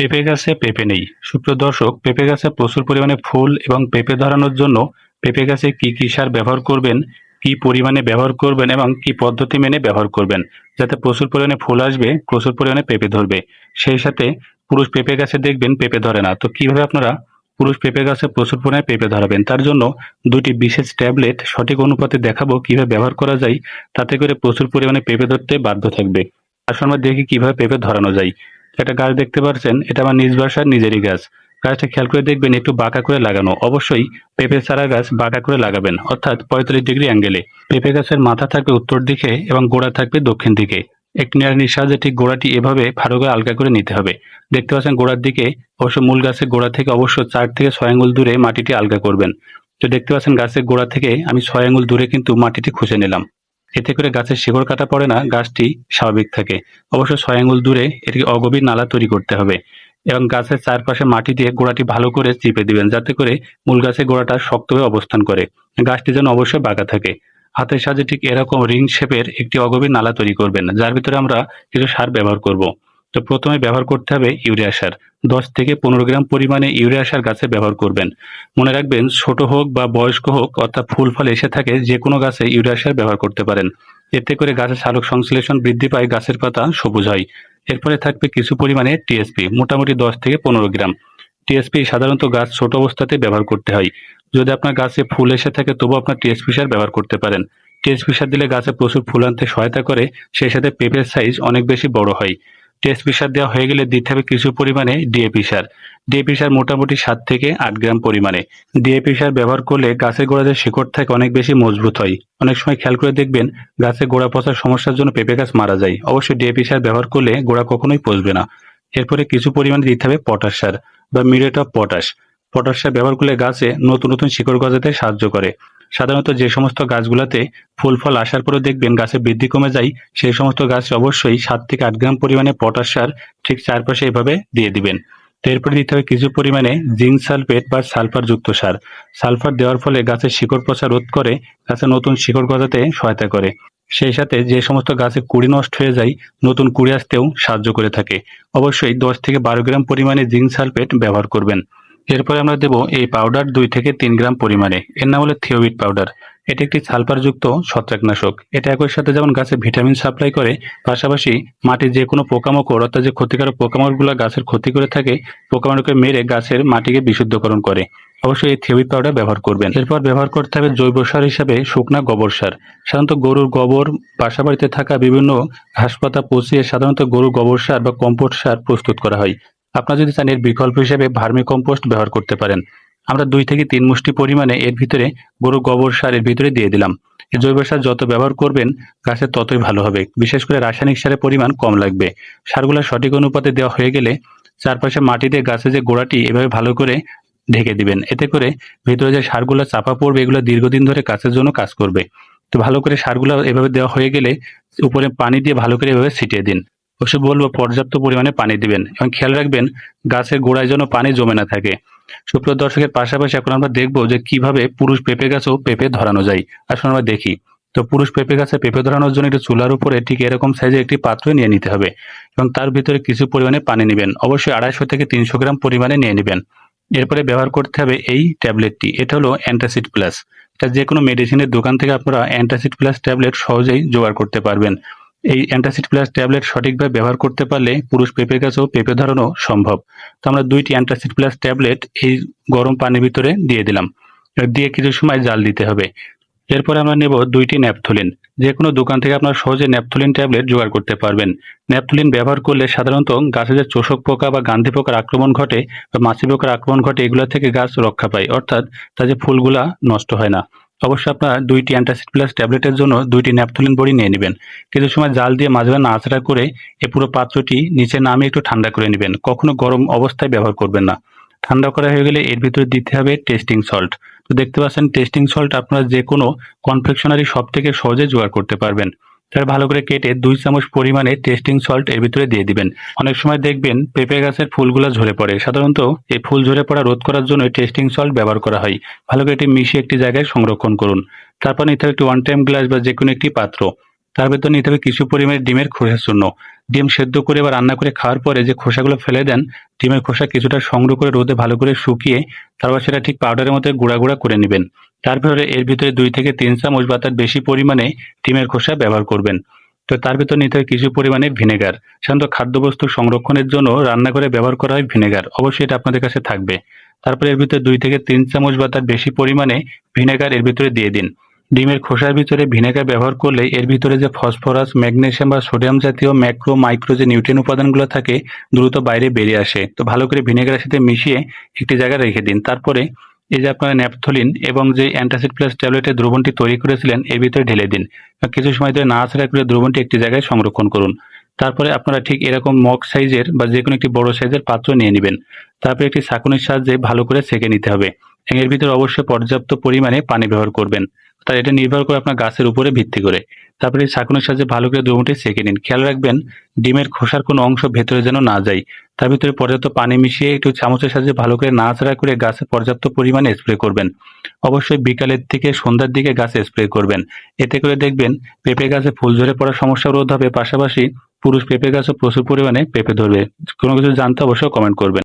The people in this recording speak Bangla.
পেঁপে গাছে পেঁপে নেই। সুপ্রিয় দর্শক, পেঁপে গাছে প্রচুর পরিমাণে ফুল এবং পেঁপে ধরানোর জন্য পেঁপে গাছে কি কি সার ব্যবহার করবেন, কি পরিমাণে ব্যবহার করবেন এবং কি পদ্ধতি মেনে ব্যবহার করবেন, যাতে প্রচুর পরিমাণে ফুল আসবে, প্রচুর পরিমাণে পেঁপে ধরবে। সেই সাথে পুরুষ পেঁপে গাছে দেখবেন পেঁপে ধরে না। তো কীভাবে আপনারা পুরুষ পেঁপে গাছে প্রচুর পরিমাণে পেঁপে ধরাবেন? তার জন্য দুটি বিশেষ ট্যাবলেট সঠিক অনুপাতে দেখাবো কীভাবে ব্যবহার করা যায়। তাতে করে প্রচুর পরিমাণে পেঁপে ধরতে বাধ্য থাকবে। আসলে আমরা দেখি কীভাবে পেঁপে ধরানো যায়। একটা গাছ দেখতে পাচ্ছেন এটা আমার নিজ বাসার নিজেরই গাছ। গাছটা খেয়াল করে দেখবেন, একটু বাঁকা করে লাগানো। অবশ্যই পেঁপে চারা গাছ বাঁকা করে লাগাবেন, অর্থাৎ পঁয়তাল্লিশ ডিগ্রি অ্যাঙ্গেলে পেঁপে গাছের মাথা থাকবে উত্তর দিকে এবং গোড়া থাকবে দক্ষিণ দিকে। একটি নিড়ানির সাহায্যে ঠিক গোড়াটি এভাবে ভালো করে আলগা করে নিতে হবে। দেখতে পাচ্ছেন গোড়ার দিকে, অবশ্য মূল গাছের গোড়া থেকে অবশ্য চার থেকে ছয় আঙুল দূরে মাটিটি আলগা করবেন। তো দেখতে পাচ্ছেন গাছের গোড়া থেকে আমি ছয় আঙুল দূরে কিন্তু মাটিটি খুঁজে নিলাম। এতে করে গাছের শিকড় কাটা পড়ে না, গাছটি স্বাভাবিক থাকে। অবশ্য ছয় আঙুল দূরে এটি অগভীর নালা তৈরি করতে হবে এবং গাছের চারপাশে মাটি দিয়ে গোড়াটি ভালো করে চিপে দিবেন, যাতে করে মূল গাছের গোড়াটা শক্তভাবে অবস্থান করে। গাছটি যেন অবশ্যই বাঁকা থাকে। হাতের সাহায্যে ঠিক এরকম রিং শেপের একটি অগভীর নালা তৈরি করবেন, যার ভিতরে আমরা কিছু সার ব্যবহার করব। তো প্রথমে ব্যবহার করতে হবে ইউরিয়া সার। দশ থেকে পনেরো গ্রাম পরিমাণে ইউরিয়া সার গাছে ব্যবহার করবেন। মনে রাখবেন, ছোট হোক বা বয়স্ক হোক, অর্থাৎ ফুল ফল এসে থাকে যে কোনো গাছে ইউরিয়া সার ব্যবহার করতে পারেন। এতে করে গাছের সালোক সংশ্লেষণ বৃদ্ধি পায়, গাছের পাতা সবুজ হয়। এরপরে থাকবে কিছু পরিমাণে টিএসপি মোটামুটি দশ থেকে পনেরো গ্রাম। টিএসপি সাধারণত গাছ ছোট অবস্থাতে ব্যবহার করতে হয়। যদি আপনার গাছে ফুল এসে থাকে তবু আপনার টিএসপি সার ব্যবহার করতে পারেন। টিএসপি সার দিলে গাছে প্রচুর ফুল আনতে সহায়তা করে, সেই সাথে পেঁপের সাইজ অনেক বেশি বড় হয়। টিএসপি সার দেওয়া হয়ে গেলে দিতে হবে কিছু পরিমাণে ডিএপি সার। ডিএপি সার মোটামুটি সাত থেকে আট গ্রাম পরিমাণে। ডিএপি সার ব্যবহার করলে গাছের গোড়া যে শিকড় থাকে অনেক বেশি মজবুত হয়। অনেক সময় খেয়াল করে দেখবেন, গাছে গোড়া পচার সমস্যার জন্য পেঁপে গাছ মারা যায়। অবশ্যই ডিএপি সার ব্যবহার করলে গোড়া কখনোই পচবে না। এরপরে কিছু পরিমাণে দিতে হবে পটাশ সার বা মিরেট অফ পটাশ পটাশ সার ব্যবহার করলে গাছে নতুন নতুন শিকড় গজাতে সাহায্য করে। সাধারণত যে সমস্ত গাছগুলোতে ফুল ফল আসার পরে দেখবেন গাছে বৃদ্ধি কমে যায়, সেই সমস্ত গাছ অবশ্যই সাত থেকে আট গ্রাম পরিমাণে পটাশ সার ঠিক চারপাশে এভাবে দিয়ে দিবেন। এরপরে দিতে হবে কিছু পরিমাণে জিঙ্ক সালফেট বা সালফার যুক্ত সার। সালফার দেওয়ার ফলে গাছের শিকড় পচা রোধ করে, গাছে নতুন শিকড় গজাতে সহায়তা করে। সেই সাথে যে সমস্ত গাছে কুড়ি নষ্ট হয়ে যায়, নতুন কুড়ি আসতেও সাহায্য করে থাকে। অবশ্যই দশ থেকে বারো গ্রাম পরিমাণে জিঙ্ক সালফেট ব্যবহার করবেন। এরপরে আমরা দেব এই পাউডার দুই থেকে তিন গ্রাম পরিমাণে। এর নাম হলো থিওবিট পাউডার এটি একটি সালফারযুক্ত ছত্রাকনাশক। এটা একই সাথে যেমন গাছে ভিটামিন সাপ্লাই করে, পাশাপাশি মাটির যে কোনো পোকামাকড় অর্থাৎ যে ক্ষতিকারক পোকামাকড়গুলো গাছের ক্ষতি করে থাকে, পোকামাকড়কে মেরে গাছের মাটিকে বিশুদ্ধকরণ করে। অবশ্যই এই থিওবিট পাউডার ব্যবহার করবেন। এরপর ব্যবহার করতে হবে জৈব সার হিসাবে শুকনা গোবর সার। সাধারণত গরুর গোবর, বাসা বাড়িতে থাকা বিভিন্ন ঘাসপাতা পচিয়ে সাধারণত গরুর গোবর সার বা কম্পোস্ট সার প্রস্তুত করা হয়। আপনারা যদি চান এর বিকল্প হিসেবে ভার্মি কম্পোস্ট ব্যবহার করতে পারেন, আমরা দুই থেকে তিন মুষ্টি পরিমাণে এর ভিতরে গরু গোবর সার এর ভিতরে দিয়ে দিলাম। এই জৈব সার যত ব্যবহার করবেন গাছের ততই ভালো হবে। বিশেষ করে রাসায়নিক সারের পরিমাণ কম লাগবে। সারগুলো সঠিক অনুপাতে দেওয়া হয়ে গেলে চারপাশে মাটি দিয়ে গাছের যে গোড়াটি, এভাবে ভালো করে ঢেকে দিবেন। এতে করে ভিতরে যে সারগুলো চাপা পড়বে, এগুলো দীর্ঘদিন ধরে গাছের জন্য কাজ করবে। তো ভালো করে সারগুলো এভাবে দেওয়া হয়ে গেলে উপরে পানি দিয়ে ভালো করে এভাবে ছিটিয়ে দিন। অবশ্যই বলব, পর্যাপ্ত পরিমাণে পানি দিবেন এবং খেয়াল রাখবেন, গাছের গোড়ায় যেন পানি জমে না থাকে। সুপ্রিয় দর্শকের পাশাপাশি এখন আমরা দেখব যে কীভাবে পুরুষ পেঁপে গাছও পেঁপে ধরানো যায়। আসলে আমরা দেখি। তো পুরুষ পেঁপে গাছে পেঁপে ধরানোর জন্য একটি চুলার উপরে ঠিক এরকম সাইজে একটি পাত্র নিয়ে নিতে হবে এবং তার ভিতরে কিছু পরিমাণে পানি নেবেন। অবশ্যই আড়াইশো থেকে তিনশো গ্রাম পরিমাণে নিয়ে নেবেন। এরপরে ব্যবহার করতে হবে এই ট্যাবলেটটি। এটা হলো অ্যান্টাসিড প্লাস। এটা যে কোনো মেডিসিনের দোকান থেকে আপনারা অ্যান্টাসিড প্লাস ট্যাবলেট সহজেই জোগাড় করতে পারবেন। এই অ্যান্টাসিড প্লাস ট্যাবলেট সঠিকভাবে ব্যবহার করতে পারলে পুরুষ পেঁপে গাছও পেঁপে ধরানো সম্ভব। তো আমরা দুইটি অ্যান্টাসিড প্লাস ট্যাবলেট এই গরম পানির ভিতরে দিয়ে দিলাম। দিয়ে কিছু সময় জাল দিতে হবে। এরপরে আমরা নেব দুইটি ন্যাপথলিন। যে কোনো দোকান থেকে আপনারা সহজে ন্যাপথলিন ট্যাবলেট জোগাড় করতে পারবেন। ন্যাপথলিন ব্যবহার করলে সাধারণত গাছে যে চোষক পোকা বা গান্ধী পোকার আক্রমণ ঘটে বা মাছি পোকার আক্রমণ ঘটে, এগুলো থেকে গাছ রক্ষা পায়। অর্থাৎ তা যে ফুলগুলা নষ্ট হয় না। অবশ্যই আপনার দুইটি অ্যান্টাসিড প্লাস ট্যাবলেটের জন্য দুইটি ন্যাপথলিন বড়ি নিয়ে নেবেন। কিছু সময় জাল দিয়ে মাঝে নাচড়া করে এ পুরো পাত্রটি নিচে নামিয়ে একটু ঠান্ডা করে নেবেন। কখনো গরম অবস্থায় ব্যবহার করবেন না। ঠান্ডা করা হয়ে গেলে এর ভিতরে দিতে হবে টেস্টিং সল্ট তো দেখতে পাচ্ছেন টেস্টিং সল্ট আপনারা যে কোনো কনফেকশনারি সব থেকে সহজে জোগাড় করতে পারবেন। তার ভালো করে কেটে দুই চামচ পরিমাণে টেস্টিং সল্ট এর ভিতরে দিয়ে দিবেন। অনেক সময় দেখবেন পেঁপে গাছের ফুলগুলো ঝরে পড়ে। সাধারণত এই ফুল ঝরে পড়া রোধ করার জন্য টেস্টিং সল্ট ব্যবহার করা হয়। ভালো করে এটি মিশিয়ে একটি জায়গায় সংরক্ষণ করুন। তারপর নিতে একটি ওয়ান টাইম গ্লাস বা যে কোনো একটি পাত্র। তার ভেতর নিতে হবে কিছু পরিমাণে ডিমের খোসা চূর্ণ ডিম সেদ্ধ করে বা রান্না করে খাওয়ার পরে যে খোসাগুলো ফেলে দেন, ডিমের খোসা কিছুটা সংগ্রহ করে রোদে ভালো করে শুকিয়ে তারপর সেটা ঠিক পাউডারের মতো গুঁড়া গুঁড়া করে নেবেন। তারপরে এর ভিতরে দুই থেকে তিন চামচ বা তার বেশি পরিমাণে ডিমের খোসা ব্যবহার করবেন। তো তার ভিতর নিতে হয় কিছু পরিমাণে ভিনেগার। সাধারণত খাদ্যবস্তু সংরক্ষণের জন্য রান্না করে ব্যবহার করা হয় ভিনেগার। অবশ্যই এটা আপনাদের কাছে থাকবে। তারপরে এর ভিতরে দুই থেকে তিন চামচ বা তার বেশি পরিমাণে ভিনেগার এর ভিতরে দিয়ে দিন। ডিমের খোসার ভিতরে ভিনেগার ব্যবহার করলে এর ভিতরে যে ফসফরাস, ম্যাগনেশিয়াম বা সোডিয়াম জাতীয় ম্যাক্রো মাইক্রো যে নিউট্রিয়েন উপাদানগুলো থাকে, দ্রুত বাইরে বেরিয়ে আসে। তো ভালো করে ভিনেগারের সাথে মিশিয়ে একটি জায়গায় রেখে দিন। তারপরে এই যে আপনারা ন্যাপথলিন এবং যে অ্যান্টাসিড প্লাস ট্যাবলেটের দ্রবণটি তৈরি করেছিলেন, এর ভিতরে ঢেলে দিন। কিছু সময় ধরে না নাড়াচাড়া করে দ্রবণটি একটি জায়গায় সংরক্ষণ করুন। তারপরে আপনারা ঠিক এরকম মগ সাইজের বা যে কোনো একটি বড় সাইজের পাত্র নিয়ে নেবেন। তারপরে একটি ছাঁকুনির সাহায্যে ভালো করে সেঁকে নিতে হবে। এর ভিতরে অবশ্যই পর্যাপ্ত পরিমাণে পানি ব্যবহার করবেন। তাই এটা নির্ভর করে আপনার গাছের উপরে ভিত্তি করে। তারপরে ছাঁকুনির সাহায্যে ভালো করে দ্রবণটি সেঁকে নিন। খেয়াল রাখবেন, ডিমের খোসার কোনো অংশ ভেতরে যেন না যায়। তার ভিতরে পর্যাপ্ত পানি মিশিয়ে একটু চামচের সাহায্যে ভালো করে নাড়াচাড়া করে গাছে পর্যাপ্ত পরিমাণে স্প্রে করবেন। অবশ্যই বিকালের থেকে সন্ধ্যার দিকে গাছে স্প্রে করবেন। এতে করে দেখবেন পেঁপে গাছে ফুল ঝরে পড়ার সমস্যা রোধ হবে। পাশাপাশি পুরুষ পেঁপে গাছও প্রচুর পরিমাণে পেঁপে ধরবে। কোনো কিছু জানতে অবশ্যই কমেন্ট করবেন।